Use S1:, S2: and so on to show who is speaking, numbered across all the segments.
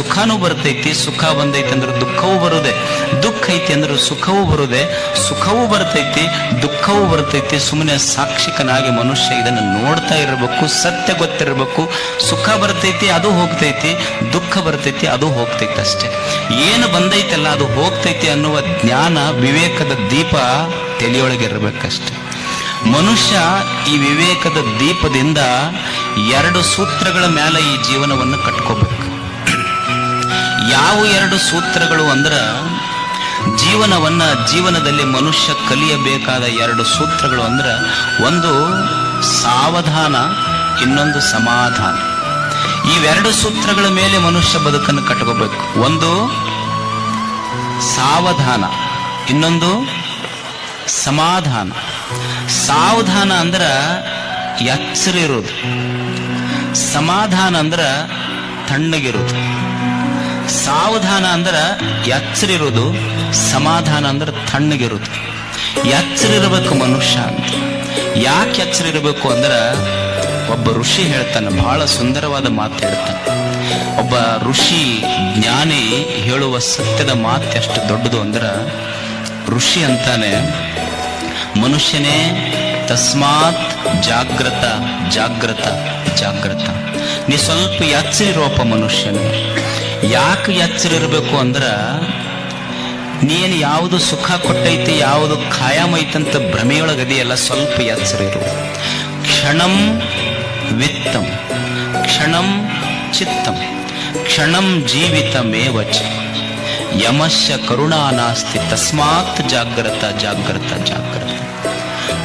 S1: ದುಃಖನೂ ಬರ್ತೈತಿ, ಸುಖ ಬಂದೈತಿ ಅಂದ್ರೆ ದುಃಖವೂ ಬರುದೆ. ದುಃಖ ಐತಿ ಅಂದ್ರೆ ಸುಖವೂ ಬರುದೆ. ಸುಖವೂ ಬರ್ತೈತಿ, ದುಃಖವೂ ಬರ್ತೈತಿ. ಸುಮ್ಮನೆ ಸಾಕ್ಷಿಕನಾಗಿ ಮನುಷ್ಯ ಇದನ್ನು ನೋಡ್ತಾ ಇರಬೇಕು, ಸತ್ಯ ಗೊತ್ತಿರಬೇಕು. ಸುಖ ಬರ್ತೈತಿ, ಅದು ಹೋಗ್ತೈತಿ. ದುಃಖ ಬರ್ತೈತಿ, ಅದು ಹೋಗ್ತೈತಿ ಅಷ್ಟೇ. ಏನು ಬಂದೈತಲ್ಲ, ಅದು ಹೋಗ್ತೈತಿ ಅನ್ನುವ ಜ್ಞಾನ, ವಿವೇಕದ ದೀಪ ತಲೆಯೊಳಗಿರ್ಬೇಕಷ್ಟೆ ಮನುಷ್ಯ ಈ ವಿವೇಕದ ದೀಪದಿಂದ ಎರಡು ಸೂತ್ರಗಳ ಮೇಲೆ ಈ ಜೀವನವನ್ನು ಕಟ್ಕೋಬೇಕು ಯಾವ ಎರಡು ಸೂತ್ರಗಳು ಅಂದ್ರ ಜೀವನವನ್ನ ಜೀವನದಲ್ಲಿ ಮನುಷ್ಯ ಕಲಿಯಬೇಕಾದ ಎರಡು ಸೂತ್ರಗಳು ಅಂದ್ರ ಒಂದು ಸಾವಧಾನ, ಇನ್ನೊಂದು ಸಮಾಧಾನ. ಇವೆರಡು ಸೂತ್ರಗಳ ಮೇಲೆ ಮನುಷ್ಯ ಬದುಕನ್ನು ಕಟ್ಕೋಬೇಕು. ಒಂದು ಸಾವಧಾನ, ಇನ್ನೊಂದು ಸಮಾಧಾನ. ಸಾವಧಾನ ಅಂದ್ರ ಎಚ್ಚರ ಇರೋದು ಸಮಾಧಾನ ಅಂದ್ರ ತಣ್ಣಗಿರೋದು ಸಾವಧಾನ ಅಂದ್ರ ಎಚ್ಚರಿರುವುದು, ಸಮಾಧಾನ ಅಂದ್ರೆ ತಣ್ಣಗಿರೋದು ಎಚ್ಚರಿರಬೇಕು ಮನುಷ್ಯ ಅಂತ. ಯಾಕೆ ಎಚ್ಚರಿರಬೇಕು ಅಂದ್ರೆ ಒಬ್ಬ ಋಷಿ ಹೇಳ್ತಾನೆ, ಬಹಳ ಸುಂದರವಾದ ಮಾತು ಹೇಳ್ತಾನೆ. ಒಬ್ಬ ಋಷಿ ಜ್ಞಾನಿ ಹೇಳುವ ಸತ್ಯದ ಮಾತು ಎಷ್ಟು ದೊಡ್ಡದು ಅಂದ್ರ, ಋಷಿ ಅಂತಾನೆ, ಮನುಷ್ಯನೇ, ತಸ್ಮಾತ್ ಜಾಗ್ರತ ಜಾಗ್ರತ ಜಾಗ್ರತ. ನೀ ಸ್ವಲ್ಪ ಎಚ್ಚರಿರೋಪ ಮನುಷ್ಯನೇ. ಯಾಕೆ ಎಚ್ಚರ ಇರಬೇಕು ಅಂದ್ರ, ನೀನು ಯಾವುದು ಸುಖ ಕೊಟ್ಟೈತಿ, ಯಾವುದು ಖಾಯಂ ಐತಂತ ಭ್ರಮೆಯೊಳಗದೆಯಲ್ಲ ಸ್ವಲ್ಪ ಎಚ್ಚರ ಇರು ಕ್ಷಣಂ ವಿತ್ತಂ, ಕ್ಷಣಂ ಚಿತ್ತಂ, ಕ್ಷಣಂ ಜೀವಿತಮೇವಚ ಯಮಶ್ಯ ಕರುಣಾ ನಾಸ್ತಿ, ತಸ್ಮಾತ್ ಜಾಗ್ರತ ಜಾಗ್ರತ ಜಾಗ್ರತ.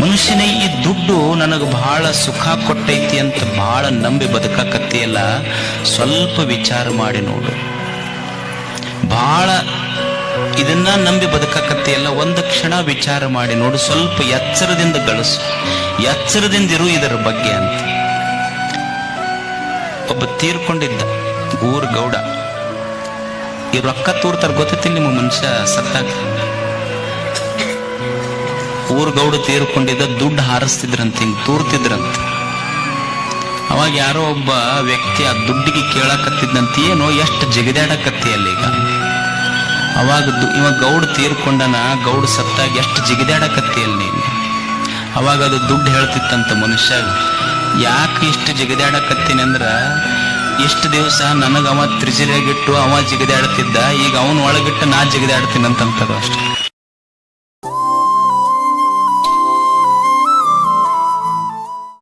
S1: ಮನುಷ್ಯನೇ, ಈ ದುಡ್ಡು ನನಗೆ ಬಹಳ ಸುಖ ಕೊಟ್ಟೈತಿ ಅಂತ ಬಹಳ ನಂಬಿ ಬದುಕಕತ್ತಿಯಲ್ಲ, ಸ್ವಲ್ಪ ವಿಚಾರ ಮಾಡಿ ನೋಡು. ಬಹಳ ಇದನ್ನ ನಂಬಿ ಬದುಕಕತ್ತಿಯಲ್ಲ, ಒಂದು ಕ್ಷಣ ವಿಚಾರ ಮಾಡಿ ನೋಡು, ಸ್ವಲ್ಪ ಎಚ್ಚರದಿಂದ ಗಳಿಸು. ಎಚ್ಚರದಿಂದ ಇರು ಇದರ ಬಗ್ಗೆ ಅಂತ. ಒಬ್ಬ ತೀರ್ಕೊಂಡಿದ್ದ ಊರ್ ಗೌಡ. ಈ ರೊಕ್ಕ ತೂರ್ತಾರ, ಗೊತ್ತೈತಿ ನಿಮ್ಮ ಮನುಷ್ಯ ಸತ್ತಾಗ ಊರ್ ಗೌಡ ತೀರ್ಕೊಂಡಿದ್ದ ದುಡ್ಡು ಹಾರಿಸ್ತಿದ್ರಂತ, ಹಿಂಗ್ ತೂರ್ತಿದ್ರಂತ. ಅವಾಗ ಯಾರೋ ಒಬ್ಬ ವ್ಯಕ್ತಿ ಆ ದುಡ್ಡಿಗೆ ಕೇಳಕತ್ತಿದ್ದಂತ ಏನೋ ಎಷ್ಟು ಜಿಗಿದಾಡಕತ್ತಿ ಅಲ್ಲಿಗ. ಅವಾಗ ಇವ ಗೌಡ್ ತೀರ್ಕೊಂಡನ, ಗೌಡ ಸತ್ತಾಗ ಎಷ್ಟು ಜಿಗಿದಾಡಕತ್ತಿ ಅಲ್ಲಿ ಅವಾಗ ಅದು ದುಡ್ಡು ಹೇಳ್ತಿತ್ತಂತ ಮನುಷ್ಯ, ಯಾಕೆ ಇಷ್ಟು ಜಿಗಿದಾಡಕತ್ತೀನಿ ಅಂದ್ರ ಎಷ್ಟು ದಿವಸ ನನಗ ಅವ ತ್ರಿಜಿರಾಗಿಟ್ಟು ಅವ ಜಿಗಿದಾಡ್ತಿದ್ದ, ಈಗ ಅವನ ಒಳಗಿಟ್ಟು ನಾ ಜಿಗಿದಾಡ್ತೀನಿ ಅಂತಂತದ ಅಷ್ಟೆ.